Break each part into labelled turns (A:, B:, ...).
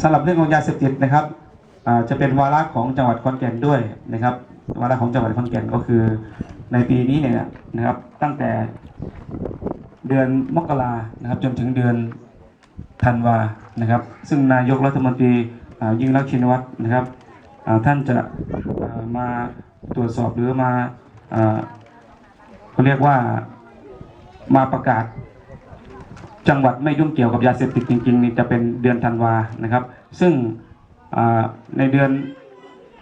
A: สำหรับเรื่องของยาเสพติดนะครับจะเป็นวาระของจังหวัดขอนแก่นด้วยนะครับ วาระของจังหวัดขอนแก่นก็คือ ในปีนี้เนี่ยนะครับตั้งแต่เดือนมกรานะครับจนถึงเดือนธันวานะครับ ซึ่งนายกรัฐมนตรียิ่งรักชินวัตรนะครับท่านจะมาตรวจสอบหรือมาเขาเรียกว่ามาประกาศ จังหวัดไม่ยุ่งเกี่ยวกับยาเสพติดจริงๆนี่จะเป็นเดือนธันวานะครับ ซึ่งในเดือน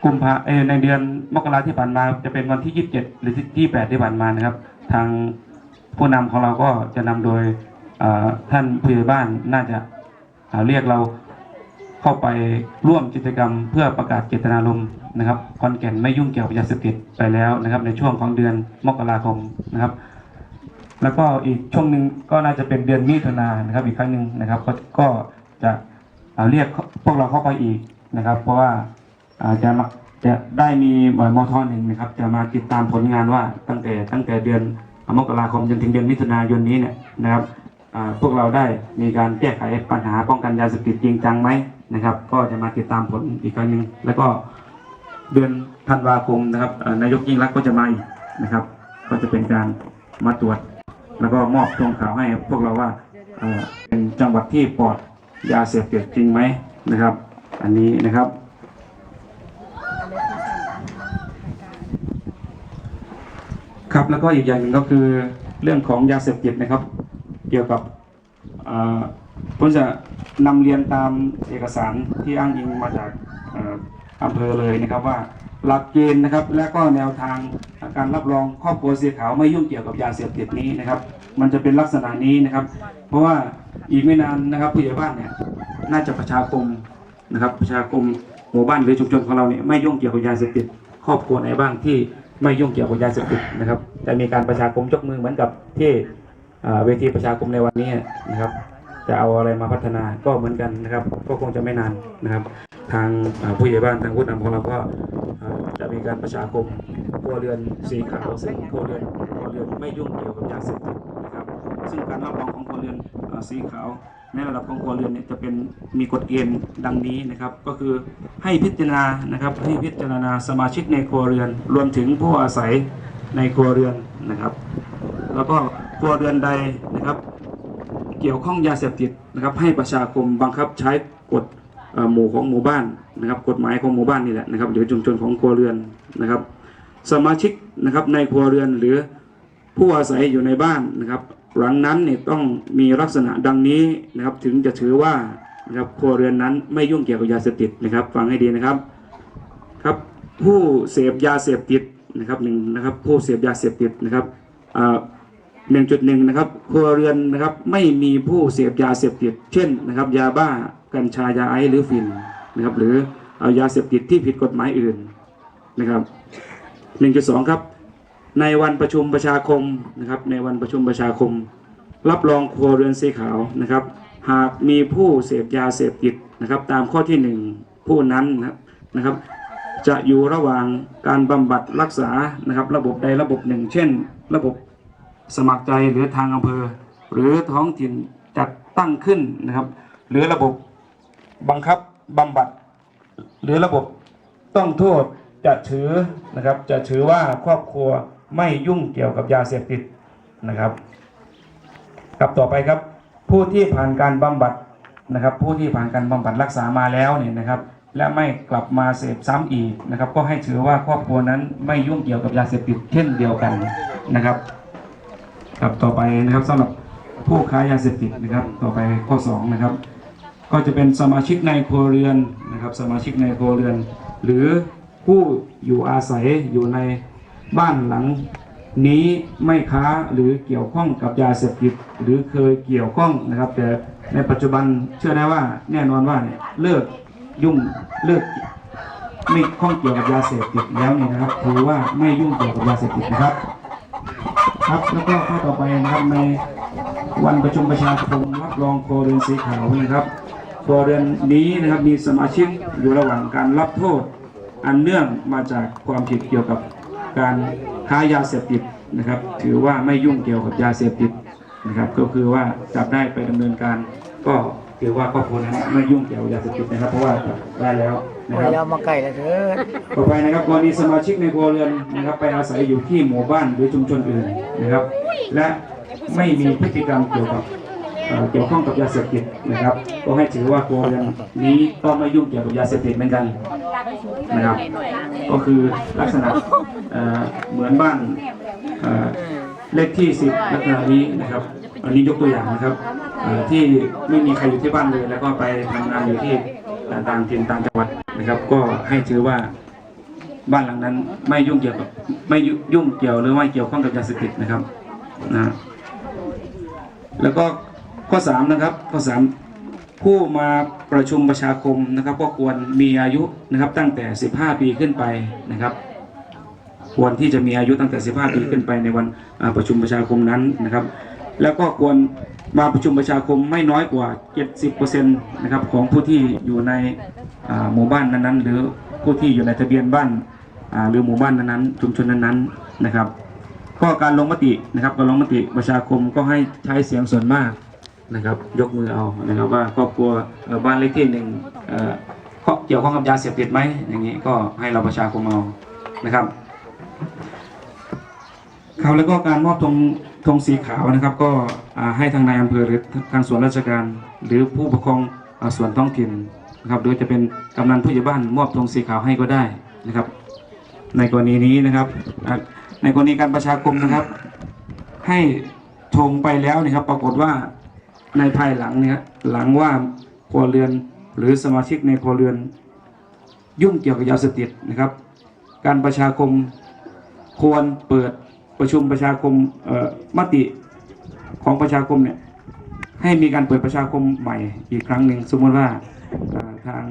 A: กุมภาเอในเดือนมกราที่ผ่านมา จะเป็นวันที่ 27 หรือที่8ที่ผ่านมานะครับ ทางผู้นำของเราก็จะนำโดยท่านผู้ใหญ่บ้านน่าจะาเรียกเราเข้าไปร่วมกิจกรรมเพื่อประกาศเจตนารมณ์นะครับคอนแก่นไม่ยุ่งเกี่ยวกับยาเสพติดไปแล้วนะครับ ในช่วงของเดือนมกราคมนะครับ แล้วก็อีกช่วงหนึ่งก็น่าจะเป็นเดือนมิถุนายนนะครับ อีกครั้งหนึ่งนะครับก็ก็จะเรียกพวกเราเข้าไปอีกนะครับ เพราะว่าอาจะมาจะได้มีมอยมอทอหนึ่งนะครับ จะมาติดตามผลงานว่าตั้งแต่ตั้งแต่เดือนมกราคมจนถึงเดือนมิถุนายนนี้เนี่ยนะครับพวกเราได้มีการแก้ไขปัญหาป้องกันยาเสพติดจริงจังไหมนะครับ ก็จะมาติดตามผลอีกครั้งหนึ่งแล้วก็เดือนธันวาคมนะครับนายกยิ่งรักษณ์ก็จะมาอีกนะครับ ก็จะเป็นการมาตรวจ แล้วก็มอบทงข่าวให้พวกเราว่าเป็นจังหวัดที่ปลอดยาเสพติดจริงไหมนะครับ อันนี้นะครับ ครับแล้วก็อีกอย่างหนึ่งก็คือเรื่องของยาเสพติดนะครับ เกี่ยวกับเอ่อผมจะนำเรียนตามเอกสารที่อ้างอิงมาจากอ่ออำเภอเลยนะครับว่าหลักเกณฑ์นะครับ และก็แนวทาง การรับรองครอบครัวเสียขาวไม่ยุ่งเกี่ยวกับยาเสพติดนี้นะครับ มันจะเป็นลักษณะนี้นะครับ เพราะว่าอีกไม่นานนะครับผู้ใหญ่บ้านเนี่ยน่าจะประชาคมนะครับประชาคมหมู่บ้านหรือชุมชนของเราเนี่ยไม่ยุ่งเกี่ยวกับยาเสพติดครอบครัวไหนบ้างที่ไม่ยุ่งเกี่ยวกับยาเสพติดนะครับจะมีการประชาคมยกมือเหมือนกับที่เวทีประชาคมในวันนี้นะครับ จะเอาอะไรมาพัฒนาก็เหมือนกันนะครับ ก็คงจะไม่นานนะครับ ทางผู้ใหญ่บ้านทางผู้นำของเราก็ จะมีการประชาคมครัวเรือนสีขาวซึ่งครัวเรือนครัวเรือนไม่ยุ่งเกี่ยวกับยาเสพติดนะครับ ซึ่งการรับรองของครัวเรือนอ่าสีขาวในระดับของครัวเรือนเนี่ยจะเป็นมีกฎเกณฑ์ดังนี้นะครับ ก็คือให้พิจารณานะครับให้พิจารณาสมาชิกในครัวเรือน รวมถึงผู้อาศัยในครัวเรือนนะครับ แล้วก็ครัวเรือนใดนะครับ เกี่ยวข้องยาเสพติดนะครับ ให้ประชาคมบังคับใช้กฎเอ่อ หมู่ของหมู่บ้านนะครับกฎหมายของหมู่บ้านนี่แหละนะครับหรือชุมชนของครัวเรือนนะครับ สมาชิกนะครับในครัวเรือนหรือผู้อาศัยอยู่ในบ้านนะครับ หลังนั้นเนี่ยต้องมีลักษณะดังนี้นะครับถึงจะถือว่านะครับครัวเรือนนั้นไม่ยุ่งเกี่ยวกับยาเสพติดนะครับ ฟังให้ดีนะครับครับผู้เสพยาเสพติดนะครับหนึ่งนะครับผู้เสพยาเสพติดนะครับอ่า 1.1 นะครับครัวเรือนนะครับไม่มีผู้เสพยาเสพติด เช่นนะครับยาบ้ากัญชายาไอซ์หรือฟินนะครับหรือเอายาเสพติดที่ผิดกฎหมายอื่นนะครับ 1.2 ครับ ในวันประชุมประชาคมนะครับในวันประชุมประชาคม รับรองครัวเรือนสีขาวนะครับ หากมีผู้เสพยาเสพติดนะครับตามข้อที่ 1 ผู้นั้นนะครับจะอยู่ระหว่างการบำบัดรักษานะครับระบบใดระบบหนึ่ง เช่น ระบบ สมัครใจหรือทางอำเภอ หรือท้องถิ่นจัดตั้งขึ้นนะครับ หรือระบบบังคับบำบัด หรือระบบต้องโทษจะถือนะครับ จะถือว่าครอบครัวไม่ยุ่งเกี่ยวกับยาเสพติดนะครับครับต่อไปครับ ผู้ที่ผ่านการบำบัดนะครับ ผู้ที่ผ่านการบำบัดรักษามาแล้วเนี่ยนะครับและไม่กลับมาเสพซ้ำอีกนะครับ ก็ให้ถือว่าครอบครัวนั้นไม่ยุ่งเกี่ยวกับยาเสพติดเช่นเดียวกันนะครับ ครับต่อไปนะครับสำหรับผู้ค้ายาเสพติดนะครับ ต่อไปข้อ2นะครับ ก็จะเป็นสมาชิกในครัวเรือนนะครับ สมาชิกในครัวเรือน หรือผู้อยู่อาศัยอยู่ในบ้านหลังนี้ไม่ค้าหรือเกี่ยวข้องกับยาเสพติดหรือเคยเกี่ยวข้องนะครับ แต่ในปัจจุบันเชื่อได้ว่าแน่นอนว่าเนี่ยเลิกยุ่งเลิกไม่ข้องเกี่ยวกับยาเสพติดแล้วเนี่ยนะครับถือว่าไม่ยุ่งเกี่ยวกับยาเสพติดนะครับ ครับแล้วก็ข้อต่อไปนะครับในวันประชุมประชาคมรับรองครัวเรือนสีขาวนะครับครัวเรือนนี้นะครับมีสมาชิกอยู่ระหว่างการรับโทษ อันเนื่องมาจากความผิดเกี่ยวกับการค้ายาเสพติดนะครับ ถือว่าไม่ยุ่งเกี่ยวกับยาเสพติดนะครับ ก็คือว่าจับได้ไปดำเนินการก็ ถือว่าครอบครัวนั้นไม่ยุ่งเกี่ยวกับยาเสพติดนะครับ เพราะว่าจับได้แล้วนะ
B: โอ้
A: ค
B: ย
A: รับ
B: เอามาไก่ละเถิด
A: ต่อไปนะครับกรณีสมาชิกในครัวเรือนนะครับ ไปอาศัยอยู่ที่หมู่บ้านหรือชุมชนอื่นนะครับ และไม่มีพฤติกรรมเกี่ยวกับเอ่อเกี่ยวข้องกับยาเสพติดนะครับ ก็ให้ถือว่าครัวเรือนนี้ก็ไม่ยุ่งเกี่ยวกับยาเสพติดเหมือนกันนะครับ ก็คือลักษณะเอ่อเหมือนบ้านเอ่อเลขที่สิบลักษณะนี้นะครับ อันนี้ยกตัวอย่างนะครับเอ่อ ที่ไม่มีใครอยู่ที่บ้านเลย แล้วก็ไปทำงานอยู่ที่ต่างถิ่นต่างจังหวัดนะครับ ก็ให้ถือว่าบ้านหลังนั้นไม่ยุ่งเกี่ยวกับไม่ยุ่งเกี่ยวหรือไม่เกี่ยวข้องกับยาเสพติดนะครับนะแล้วก็ข้อสามนะครับข้อสามผู้มาประชุมประชาคมนะครับ ก็ควรมีอายุนะครับตั้งแต่ 15 ปีขึ้นไปนะครับ ควรที่จะมีอายุตั้งแต่ 15 ปีขึ้นไปในวันประชุมประชาคมนั้นนะครับ แล้วก็ควร มาประชุมประชาคมไม่น้อยกว่า 70%นะครับของผู้ที่อยู่ในหมู่บ้านนั้นๆ หรือผู้ที่อยู่ในทะเบียนบ้านหรือหมู่บ้านนั้นๆชุมชนนั้นๆนะครับก็การลงมตินะครับการลงมติประชาคมก็ให้ใช้เสียงส่วนมากนะครับ ยกมือเอานะครับว่าครอบครัวบ้านเลขที่หนึ่งเอ่อเกี่ยวข้องกับยาเสพติดไหมอย่างนี้ก็ให้เราประชาคมเอานะครับครับแล้วก็การมอบธง ธงสีขาวนะครับก็ให้ทางนายอำเภอหรือทางส่วนราชการ หรือผู้ปกครองอส่วนท้องถิ่นนะครับหรือจะเป็นกำนันผู้ใหญ่บ้านมอบธงสีขาวให้ก็ได้นะครับ ในกรณีนี้นะครับ ในกรณีการประชาคมนะครับ ให้ธงไปแล้วนะครับ ปรากฏว่าในภายหลังเนี่ยหลังว่าครัวเรือนหรือสมาชิกในครัวเรือน ยุ่งเกี่ยวกับยาเสพติดนะครับ การประชาคมควรเปิด ประชุมประชาคมมติของประชาคมเนี่ยให้มีการเปิดประชาคมใหม่อีกครั้งหนึ่งสมมติว่าทาง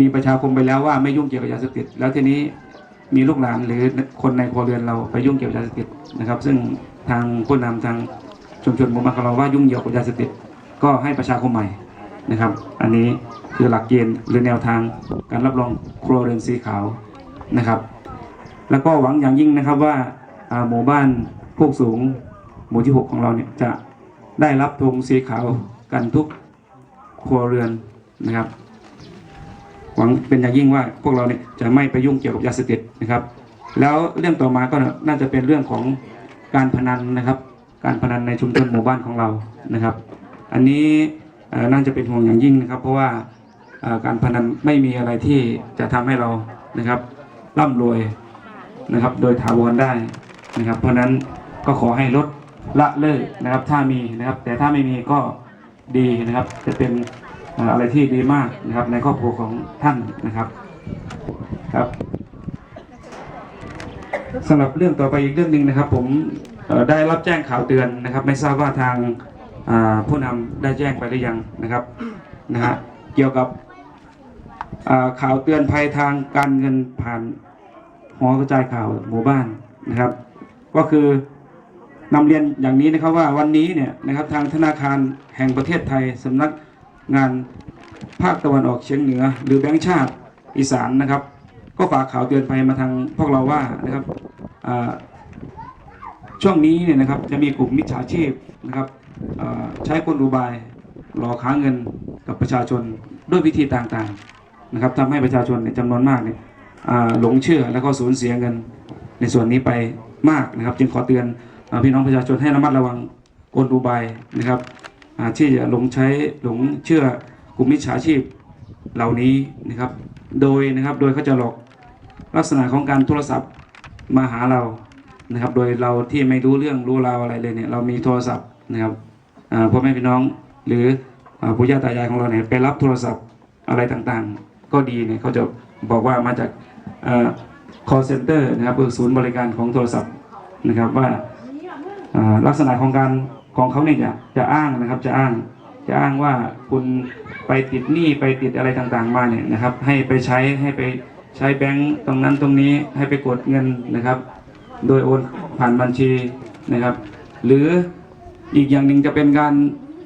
A: มีประชาคมไปแล้วว่าไม่ยุ่งเกี่ยวกับยาเสพติดแล้วทีนี้มีลูกหลานหรือคนในครัวเรือนเราไปยุ่งเกี่ยวกับยาเสพติดนะครับ ซึ่งทางผู้นำทางชุมชนหมู่บ้าเราว่ายุ่งเกี่ยวกับยาเสพติดก็ให้ประชาคมใหม่นะครับ อันนี้คือหลักเกณฑ์หรือแนวทางการรับรองครัวเรือนสีขาวนะครับ แล้วก็หวังอย่างยิ่งนะครับว่า หมู่บ้านโคกสูง หมู่ที่ 6 ของเราเนี่ยจะได้รับธงสีขาวกันทุกครัวเรือนนะครับ หวังเป็นอย่างยิ่งว่าพวกเราเนี่ยจะไม่ไปยุ่งเกี่ยวกับยาเสพติดนะครับ แล้วเรื่องต่อมาก็น่าจะเป็นเรื่องของการพนันนะครับ การพนันในชุมชนหมู่บ้านของเรานะครับ อันนี้น่าจะเป็นห่วงอย่างยิ่งนะครับ เพราะว่าการพนันไม่มีอะไรที่จะทำให้เรานะครับร่ำรวยนะครับ โดยถาวรได้ นะครับ เพราะฉะนั้นก็ขอให้ลดละเลิกนะครับ ถ้ามีนะครับ แต่ถ้าไม่มีก็ดีนะครับ จะเป็นอะไรที่ดีมากนะครับ ในครอบครัวของท่านนะครับครับสำหรับเรื่องต่อไปอีกเรื่องหนึ่งนะครับ ผมได้รับแจ้งข่าวเตือนนะครับ ไม่ทราบว่าทางผู้นำได้แจ้งไปหรือยังนะครับนะฮะเกี่ยวกับข่าวเตือนภัยทางการเงินผ่านหอกระจายข่าวหมู่บ้านนะครับ ก็คือนำเรียนอย่างนี้นะครับว่าวันนี้เนี่ยนะครับทางธนาคารแห่งประเทศไทยสำนักงานภาคตะวันออกเฉียงเหนือ หรือแบงก์ชาติอีสานนะครับ ก็ฝากข่าวเตือนภัยมาทางพวกเราว่านะครับช่วงนี้เนี่ยนะครับจะมีกลุ่มมิจฉาชีพนะครับใช้กลอุบายหลอกค้าเงินกับประชาชนด้วยวิธีต่างๆนะครับทำให้ประชาชนเนี่ยจำนวนมากเนี่ยหลงเชื่อแล้วก็สูญเสียเงิน ในส่วนนี้ไปมากนะครับ จึงขอเตือนพี่น้องประชาชนให้ระมัดระวังกลอุบายนะครับที่จะหลงใช้หลงเชื่อกลุ่มมิจฉาชีพเหล่านี้นะครับ โดยนะครับโดยเขาจะหลอกลักษณะของการโทรศัพท์มาหาเรานะครับ โดยเราที่ไม่รู้เรื่องรู้ราวอะไรเลยเนี่ยเรามีโทรศัพท์นะครับพ่อแม่พี่น้องหรือปู่ย่าตายายของเราเนี่ยไปรับโทรศัพท์อะไรต่างๆ ก็ดีเนี่ยเขาจะบอกว่ามาจากอ call center นะครับคือศูนย์บริการของโทรศัพท์นะครับว่าลักษณะของการของเขาเนี่ยจะจะอ้างนะครับจะอ้างจะอ้างว่าคุณไปติดหนี้ไปติดอะไรต่างๆมาเนี่ยนะครับ ให้ไปใช้ให้ไปใช้แบงก์ตรงนั้นตรงนี้ให้ไปกดเงินนะครับ โดยโอนผ่านบัญชีนะครับ หรืออีกอย่างหนึ่งจะเป็นการ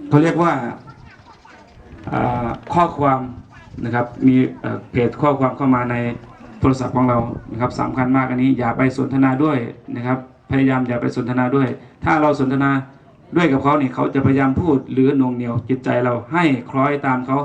A: เขาเรียกว่าข้อความนะครับมีเพจข้อความเข้ามาใน โทรศัพท์ของเรานะครับสำคัญมากอันนี้อย่าไปสนทนาด้วยนะครับ พยายามอย่าไปสนทนาด้วย ถ้าเราสนทนาด้วยกับเขาเนี่ยเขาจะพยายามพูดหรือหน่วงเหนียวจิตใจเราให้คล้อยตามเขา